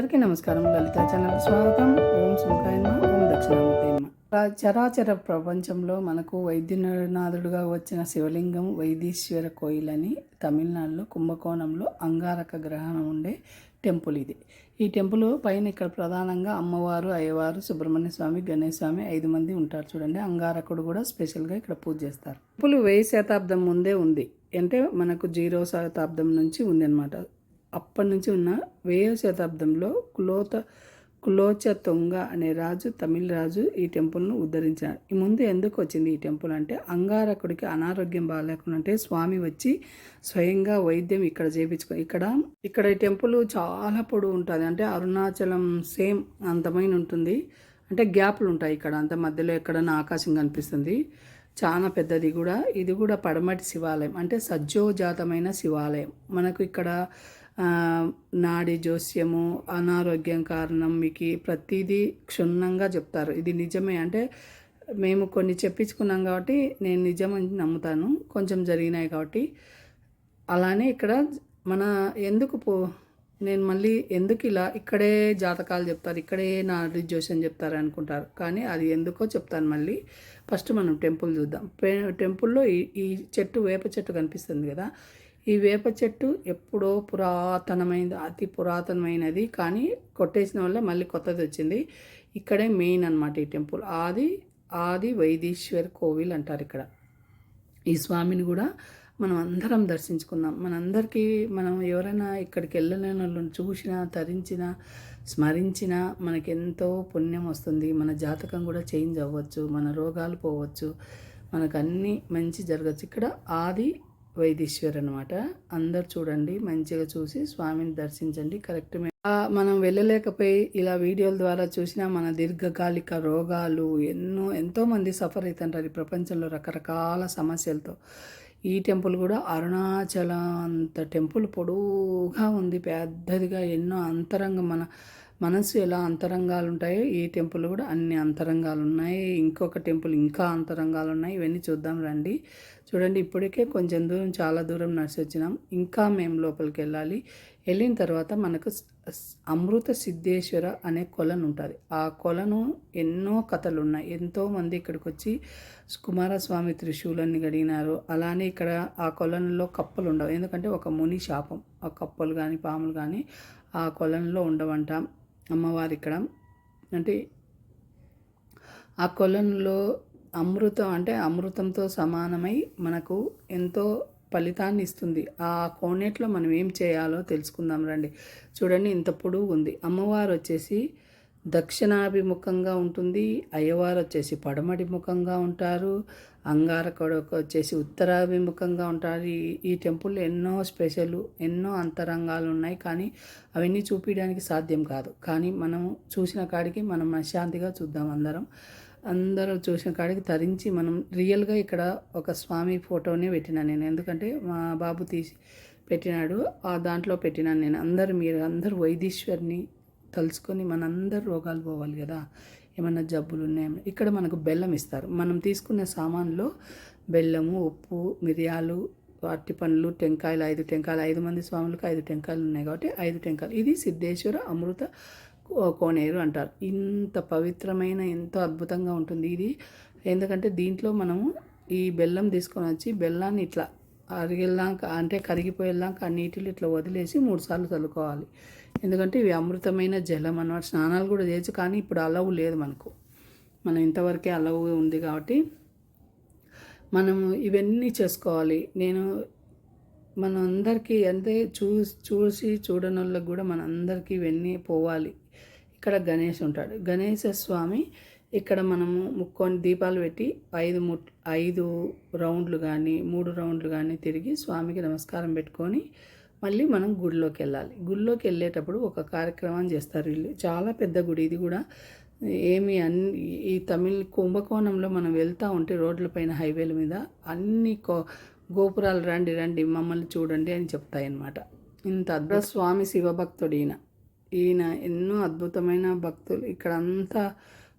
అందరికీ నమస్కారం. లలిత ఛానల్ స్వాగతం. ఓం సుఖాయమ ఓం దక్షిణామూర్తయమ చరాచర ప్రపంచంలో మనకు వైద్యనాథుడుగా వచ్చిన శివలింగం వైదీశ్వర కోయిల్ అని తమిళనాడులో కుంభకోణంలో అంగారక గ్రహణం ఉండే టెంపుల్ ఇది. ఈ టెంపుల్ పైన ఇక్కడ ప్రధానంగా అమ్మవారు అయ్యవారు సుబ్రహ్మణ్య స్వామి గణేష్ స్వామి ఐదు మంది ఉంటారు చూడండి. అంగారకుడు కూడా స్పెషల్గా ఇక్కడ పూజ చేస్తారు. టెంపుల్ వెయ్యి శతాబ్దం ముందే ఉంది. అంటే మనకు జీరో శతాబ్దం నుంచి ఉంది అనమాట అప్పటి నుంచి ఉన్న వేయో శతాబ్దంలో కులోత కులోచ తొంగ అనే రాజు తమిళ రాజు ఈ టెంపుల్ను ఉద్ధరించాడు. ఈ ముందు ఎందుకు వచ్చింది ఈ టెంపుల్ అంటే అంగారకుడికి అనారోగ్యం బాగాలేకుండా అంటే స్వామి వచ్చి స్వయంగా వైద్యం ఇక్కడ చేయించుకో ఇక్కడ ఇక్కడ ఈ టెంపుల్ చాలా పొడవు ఉంటుంది. అంటే అరుణాచలం సేమ్ అంతమైన ఉంటుంది. అంటే గ్యాప్లు ఉంటాయి ఇక్కడ. అంత మధ్యలో ఎక్కడన్నా ఆకాశం కనిపిస్తుంది. చాలా పెద్దది కూడా. ఇది కూడా పడమటి శివాలయం. అంటే సజ్జోజాతమైన శివాలయం. మనకు ఇక్కడ నాడి జోస్యము అనారోగ్యం కారణం మీకు ప్రతిదీ క్షుణ్ణంగా చెప్తారు. ఇది నిజమే. అంటే మేము కొన్ని చెప్పించుకున్నాం కాబట్టి నేను నిజమని నమ్ముతాను. కొంచెం జరిగినాయి కాబట్టి. అలానే ఇక్కడ మన ఎందుకు పో నేను మళ్ళీ ఎందుకు ఇలా ఇక్కడే జాతకాలు చెప్తారు ఇక్కడే నాడి జోస్యం చెప్తారు అనుకుంటారు. కానీ అది ఎందుకో చెప్తాను మళ్ళీ. ఫస్ట్ మనం టెంపుల్ చూద్దాం. టెంపుల్లో ఈ ఈ చెట్టు వేప చెట్టు కనిపిస్తుంది కదా. ఈ వేప చెట్టు ఎప్పుడో పురాతనమైనది అతి పురాతనమైనది. కానీ కొట్టేసిన వల్ల మళ్ళీ కొత్తది వచ్చింది. ఇక్కడే మెయిన్ అన్నమాట ఈ టెంపుల్. ఆది ఆది వైదీశ్వర్ కోవిల్ అంటారు ఇక్కడ. ఈ స్వామిని కూడా మనం అందరం దర్శించుకుందాం. మనందరికీ మనం ఎవరైనా ఇక్కడికి వెళ్ళలేని వాళ్ళని చూసినా తరించినా స్మరించినా మనకెంతో పుణ్యం వస్తుంది. మన జాతకం కూడా చేంజ్ అవ్వచ్చు మన రోగాలు పోవచ్చు. మనకు అన్నీ మంచి జరగచ్చు. ఇక్కడ ఆది వైదీశ్వర్ అనమాట అందరు చూడండి మంచిగా చూసి స్వామిని దర్శించండి కరెక్ట్ మనం వెళ్ళలేకపోయి ఇలా వీడియోల ద్వారా చూసినా మన దీర్ఘకాలిక రోగాలు ఎన్నో ఎంతోమంది సఫర్ అవుతుంటారు ఈ ప్రపంచంలో రకరకాల సమస్యలతో. ఈ టెంపుల్ కూడా అరుణాచల అంత టెంపుల్ పొడవుగా ఉంది పెద్దదిగా ఎన్నో అంతరంగ మన మనసు ఎలా అంతరంగాలు ఉంటాయో ఈ టెంపుల్ కూడా అన్ని అంతరంగాలు ఉన్నాయి. ఇంకొక టెంపుల్ ఇంకా అంతరంగాలు ఉన్నాయి. ఇవన్నీ చూద్దాం రండి. చూడండి ఇప్పటికే కొంచెం దూరం చాలా దూరం నడిచి వచ్చినాం ఇంకా మేము లోపలికి వెళ్ళాలి వెళ్ళిన తర్వాత మనకు అమృత సిద్ధేశ్వర అనే కొలను ఉంటుంది. ఆ కొలను ఎన్నో కథలు ఉన్నాయి ఎంతోమంది ఇక్కడికి వచ్చి కుమారస్వామి త్రిశూలాన్ని గడిగినారు అలానే ఇక్కడ ఆ కొలనులో కప్పలు ఉండవు ఎందుకంటే ఒక ముని శాపం. ఆ కప్పలు కానీ పాములు కానీ ఆ కొలనులో ఉండవంట అమ్మవారు ఇక్కడ అంటే ఆ కొలనులో అమృతం అంటే అమృతంతో సమానమై మనకు ఎంతో ఫలితాన్ని ఇస్తుంది. ఆ కోనేట్లో మనం ఏం చేయాలో తెలుసుకుందాం రండి. చూడండి ఇంత పొడుగు ఉంది. అమ్మవారు వచ్చేసి దక్షిణాభిముఖంగా ఉంటుంది. అయ్యవారు వచ్చేసి పడమటి ముఖంగా ఉంటారు అంగారకుడు వచ్చేసి ఉత్తరాభిముఖంగా ఉంటారు. ఈ ఈ టెంపుల్లో ఎన్నో స్పెషల్ ఎన్నో అంతరంగాలు ఉన్నాయి. కానీ అవన్నీ చూపించడానికి సాధ్యం కాదు. కానీ మనం చూసిన కాడికి మనం మనశ్శాంతిగా చూద్దాం అందరం. అందరూ చూసిన కాడికి తరించి మనం రియల్గా ఇక్కడ ఒక స్వామి ఫోటోనే పెట్టినా నేను. ఎందుకంటే మా బాబు తీసి పెట్టినాడు ఆ దాంట్లో పెట్టినాను నేను. అందరు మీరు అందరూ వైదీశ్వరిని తలుచుకొని మనందరు రోగాలు పోవాలి కదా. ఏమన్నా జబ్బులు ఉన్నాయో? ఇక్కడ మనకు బెల్లం ఇస్తారు. మనం తీసుకునే సామాన్లో బెల్లము ఉప్పు మిరియాలు అట్టి పండ్లు టెంకాయలు ఐదు టెంకాయలు ఐదు మంది స్వాములకు ఐదు టెంకాయలు ఉన్నాయి కాబట్టి ఐదు టెంకాయలు. ఇది సిద్ధేశ్వర అమృత కోనేరు అంటారు. ఇంత పవిత్రమైన ఎంతో అద్భుతంగా ఉంటుంది ఇది. ఎందుకంటే దీంట్లో మనము ఈ బెల్లం తీసుకొని వచ్చి బెల్లాన్ని ఇట్లా అరిగేలాక అంటే కరిగిపోయేలాక ఆ నీటిలో ఇట్లా వదిలేసి మూడు సార్లు చల్లుకోవాలి. ఎందుకంటే ఇవి అమృతమైన జలం అన్నమాట. స్నానాలు కూడా చేయొచ్చు కానీ ఇప్పుడు అలవు లేదు మనకు. మనం ఇంతవరకే అలవు ఉంది కాబట్టి మనము ఇవన్నీ చేసుకోవాలి. నేను మన అందరికీ అంటే చూ చూసి చూడనోళ్ళకి కూడా మనందరికీ ఇవన్నీ పోవాలి. ఇక్కడ గణేష్ ఉంటాడు. గణేశ స్వామి ఇక్కడ మనము ముక్కొని దీపాలు పెట్టి ఐదు ముట్ ఐదు రౌండ్లు కానీ మూడు రౌండ్లు కానీ తిరిగి స్వామికి నమస్కారం పెట్టుకొని మళ్ళీ మనం గుడిలోకి వెళ్ళాలి. గుడిలోకి వెళ్ళేటప్పుడు ఒక కార్యక్రమం చేస్తారు వీళ్ళు. చాలా పెద్ద గుడి ఇది కూడా. ఏమి అన్ని ఈ తమిళ్ కుంభకోణంలో మనం వెళ్తూ ఉంటే రోడ్లపైన హైవేల మీద అన్ని కో గోపురాలు రండి రండి మమ్మల్ని చూడండి అని చెప్తాయన్నమాట. ఇంత అద్భుత స్వామి శివభక్తుడు ఈయన. ఈయన ఎన్నో అద్భుతమైన భక్తులు. ఇక్కడ అంతా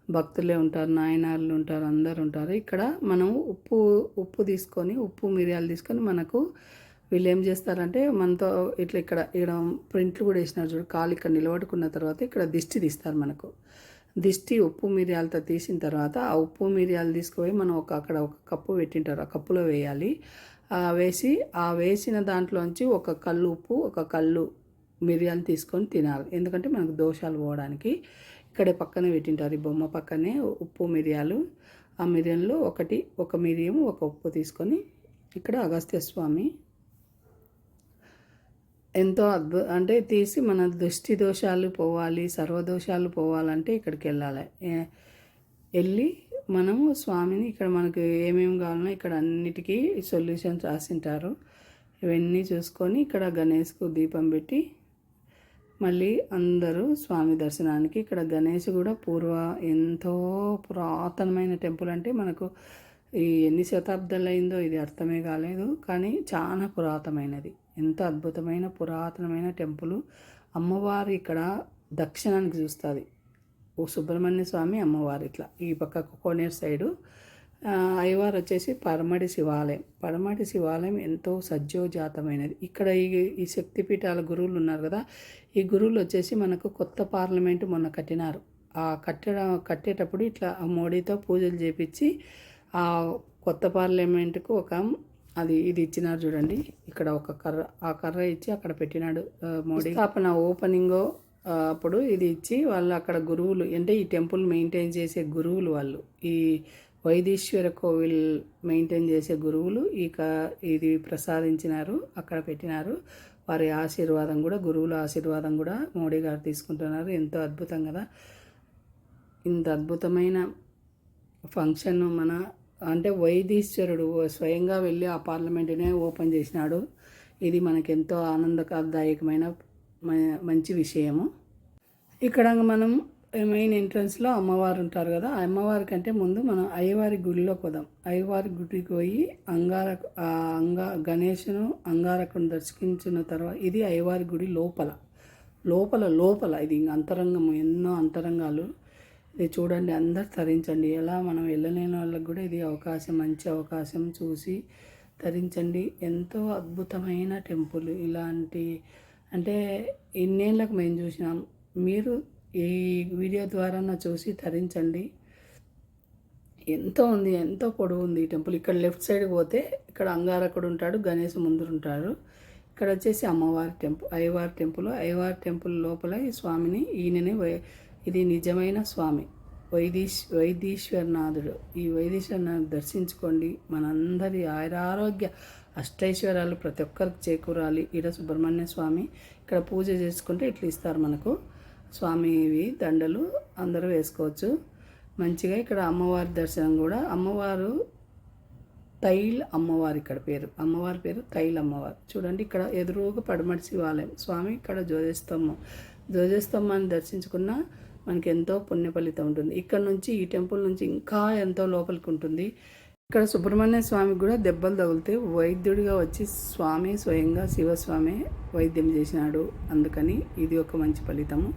భక్తులే ఉంటారు నాయనార్లు ఉంటారు అందరు ఉంటారు. ఇక్కడ మనం ఉప్పు ఉప్పు తీసుకొని ఉప్పు మిరియాలు తీసుకొని మనకు వీళ్ళు ఏం చేస్తారంటే మనతో ఇట్లా ఇక్కడ ఇక్కడ ప్రింట్లు కూడా వేసినారు చూడు. కాలు ఇక్కడ నిలబడుకున్న తర్వాత ఇక్కడ దిష్టి తీస్తారు మనకు. దిష్టి ఉప్పు మిరియాలతో తీసిన తర్వాత ఆ ఉప్పు మిరియాలు తీసుకుపోయి మనం ఒక అక్కడ ఒక కప్పు పెట్టింటారు. ఆ కప్పులో వేయాలి. ఆ వేసి ఆ వేసిన దాంట్లోంచి ఒక కళ్ళు ఉప్పు ఒక కళ్ళు మిరియాలు తీసుకొని తినాలి. ఎందుకంటే మనకు దోషాలు పోవడానికి ఇక్కడే పక్కనే పెట్టింటారు. ఈ బొమ్మ పక్కనే ఉప్పు మిరియాలు. ఆ మిరియంలో ఒకటి ఒక మిరియం ఒక ఉప్పు తీసుకొని ఇక్కడ అగస్త్య స్వామి ఎంతో అద్భు అంటే తీసి మన దృష్టి దోషాలు పోవాలి సర్వదోషాలు పోవాలంటే ఇక్కడికి వెళ్ళాలి. వెళ్ళి మనము స్వామిని ఇక్కడ మనకు ఏమేమి కావాలన్నా ఇక్కడ అన్నిటికీ సొల్యూషన్స్ రాసింటారు. ఇవన్నీ చూసుకొని ఇక్కడ గణేష్కు దీపం పెట్టి మళ్ళీ అందరూ స్వామి దర్శనానికి ఇక్కడ గణేష్ కూడా పూర్వ ఎంతో పురాతనమైన టెంపుల్ అంటే మనకు ఈ ఎన్ని శతాబ్దాలు అయిందో ఇది అర్థమే కాలేదు కానీ చాలా పురాతనమైనది. ఎంత అద్భుతమైన పురాతనమైన టెంపుల్. అమ్మవారు ఇక్కడ దక్షిణానికి చూస్తుంది. ఓ సుబ్రహ్మణ్య స్వామి అమ్మవారు ఇట్లా ఈ పక్క కోనేరు సైడు అయ్యవారు వచ్చేసి పరమడి శివాలయం. పరమడి శివాలయం ఎంతో సజ్జోజాతమైనది. ఇక్కడ ఈ ఈ శక్తిపీఠాల గురువులు ఉన్నారు కదా ఈ గురువులు వచ్చేసి మనకు కొత్త పార్లమెంటు మొన్న కట్టినారు. ఆ కట్టడం కట్టేటప్పుడు ఇట్లా మోడీతో పూజలు చేపించి ఆ కొత్త పార్లమెంటుకు ఒక అది ఇది ఇచ్చినారు చూడండి. ఇక్కడ ఒక కర్ర ఆ కర్ర ఇచ్చి అక్కడ పెట్టినాడు మోడీ. స్థాపన ఓపెనింగో అప్పుడు ఇది ఇచ్చి వాళ్ళు అక్కడ గురువులు అంటే ఈ టెంపుల్ మెయింటైన్ చేసే గురువులు వాళ్ళు ఈ వైదీశ్వర కోవిల్ మెయింటైన్ చేసే గురువులు ఈ ఇది ప్రసాదించినారు అక్కడ పెట్టినారు. వారి ఆశీర్వాదం కూడా గురువుల ఆశీర్వాదం కూడా మోడీ గారు తీసుకుంటున్నారు. ఎంతో అద్భుతం కదా. ఇంత అద్భుతమైన ఫంక్షన్ మన అంటే వైదీశ్వరుడు స్వయంగా వెళ్ళి ఆ పార్లమెంటునే ఓపెన్ చేసినాడు. ఇది మనకెంతో ఆనందదాయకమైన మ- మంచి విషయము. ఇక్కడ మనం మెయిన్ ఎంట్రన్స్లో అమ్మవారు ఉంటారు కదా ఆ అమ్మవారి కంటే ముందు మనం అయ్యవారి గుడిలోకి పోదాం. అయ్యవారి గుడికి పోయి అంగారక ఆ అంగా గణేషును అంగారకును దర్శించిన తర్వాత ఇది అయ్యవారి గుడి లోపల. లోపల లోపల ఇది ఇంక అంతరంగం ఎన్నో అంతరంగాలు. ఇది చూడండి అందరు తరించండి. ఎలా మనం వెళ్ళలేని వాళ్ళకి కూడా ఇది అవకాశం మంచి అవకాశం చూసి తరించండి. ఎంతో అద్భుతమైన టెంపుల్ ఇలాంటి అంటే ఇన్నేళ్ళకు మేము చూసినాం. మీరు ఈ వీడియో ద్వారా చూసి తరించండి. ఎంతో ఉంది ఎంతో పొడవు ఉంది ఈ టెంపుల్. ఇక్కడ లెఫ్ట్ సైడ్ పోతే ఇక్కడ అంగారకుడు ఉంటాడు గణేష్ ముందు ఉంటాడు. ఇక్కడ వచ్చేసి అమ్మవారి టెంపుల్ అయ్యవారి టెంపుల్. అయ్యవారి టెంపుల్ లోపల ఈ స్వామిని ఈయననే వై- ఇది నిజమైన స్వామి. వైదీశ్ వైదీశ్వరనాథుడు. ఈ వైదీశ్వరనాథుడు దర్శించుకోండి. మనందరి ఆయురారోగ్య అష్టైశ్వర్యాలు ప్రతి ఒక్కరికి చేకూరాలి. ఈడ సుబ్రహ్మణ్య స్వామి. ఇక్కడ పూజ చేసుకుంటే ఇట్లా ఇస్తారు మనకు. స్వామివి దండలు అందరూ వేసుకోవచ్చు. మంచిగా ఇక్కడ అమ్మవారి దర్శనం కూడా. అమ్మవారు తైల్ అమ్మవారు ఇక్కడ పేరు. అమ్మవారి పేరు తైల్ అమ్మవారు. చూడండి ఇక్కడ ఎదురుగా పడమటి శివాలయం. స్వామి ఇక్కడ జ్యోతిస్తంభం జ్యోతిస్తంభాన్ని దర్శించుకున్న మనకి ఎంతో పుణ్య ఫలితం ఉంటుంది. ఇక్కడ నుంచి ఈ టెంపుల్ నుంచి ఇంకా ఎంతో లోపలికి ఉంటుంది. ఇక్కడ సుబ్రహ్మణ్య స్వామికి కూడా దెబ్బలు తగిలితే వైద్యుడిగా వచ్చి స్వామి స్వయంగా శివస్వామి వైద్యం చేసినాడు. అందుకని ఇది ఒక మంచి ఫలితము.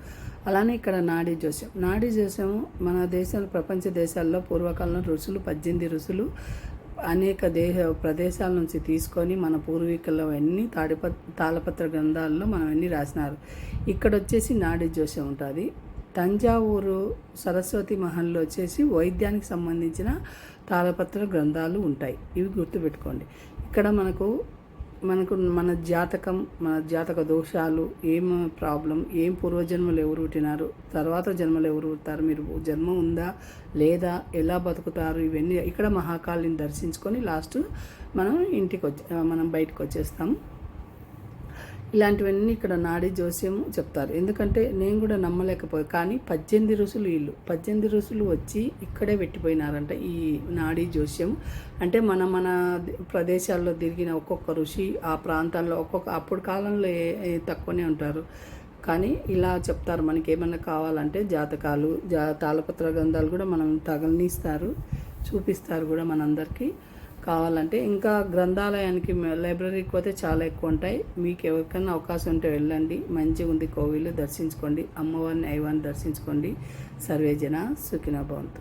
అలానే ఇక్కడ నాడీ జోస్యం. నాడీ జోస్యం మన దేశాలు ప్రపంచ దేశాల్లో పూర్వకాలంలో ఋషులు పద్దెనిమిది ఋషులు అనేక దేశ ప్రదేశాల నుంచి తీసుకొని మన పూర్వీకులు అన్నీ తాడిప తాళపత్ర గ్రంథాల్లో మనం అన్నీ రాసినారు. ఇక్కడ వచ్చేసి నాడీ జోస్యం ఉంటుంది. తంజావూరు సరస్వతి మహల్లో వచ్చేసి వైద్యానికి సంబంధించిన తాళపత్ర గ్రంథాలు ఉంటాయి. ఇవి గుర్తుపెట్టుకోండి. ఇక్కడ మనకు మనకు మన జాతకం మన జాతక దోషాలు ఏం ప్రాబ్లం ఏం పూర్వజన్మలు ఎవరు పుట్టినారు తర్వాత జన్మలు ఎవరు పుట్టారు మీరు జన్మ ఉందా లేదా ఎలా బతుకుతారు ఇవన్నీ ఇక్కడ మహాకాళిని దర్శించుకొని లాస్ట్ మనం ఇంటికి వచ్చి మనం బయటకు వచ్చేస్తాం ఇలాంటివన్నీ ఇక్కడ నాడీ జోస్యం చెప్తారు. ఎందుకంటే నేను కూడా నమ్మలేకపోయి. కానీ పద్దెనిమిది ఋషులు వీళ్ళు. పద్దెనిమిది ఋషులు వచ్చి ఇక్కడే పెట్టిపోయినారంట ఈ నాడీ జోస్యం అంటే మన మన ప్రదేశాల్లో తిరిగిన ఒక్కొక్క ఋషి ఆ ప్రాంతాల్లో ఒక్కొక్క అప్పుడు కాలంలో ఏ- తక్కువనే ఉంటారు. కానీ ఇలా చెప్తారు. మనకి ఏమన్నా కావాలంటే జాతకాలు జా తాళపత్ర గ్రంథాలు కూడా మనం తగలనిస్తారు. చూపిస్తారు కూడా మనందరికీ. కావాలంటే ఇంకా గ్రంథాలయానికి లైబ్రరీకి పోతే చాలా ఎక్కువ ఉంటాయి. మీకు ఎవరికైనా అవకాశం ఉంటే వెళ్ళండి. మంచిగా ఉంది కోవిల్ దర్శించుకోండి. అమ్మవారిని అయ్యవారిని దర్శించుకోండి. సర్వేజన సుఖిన భవంతు.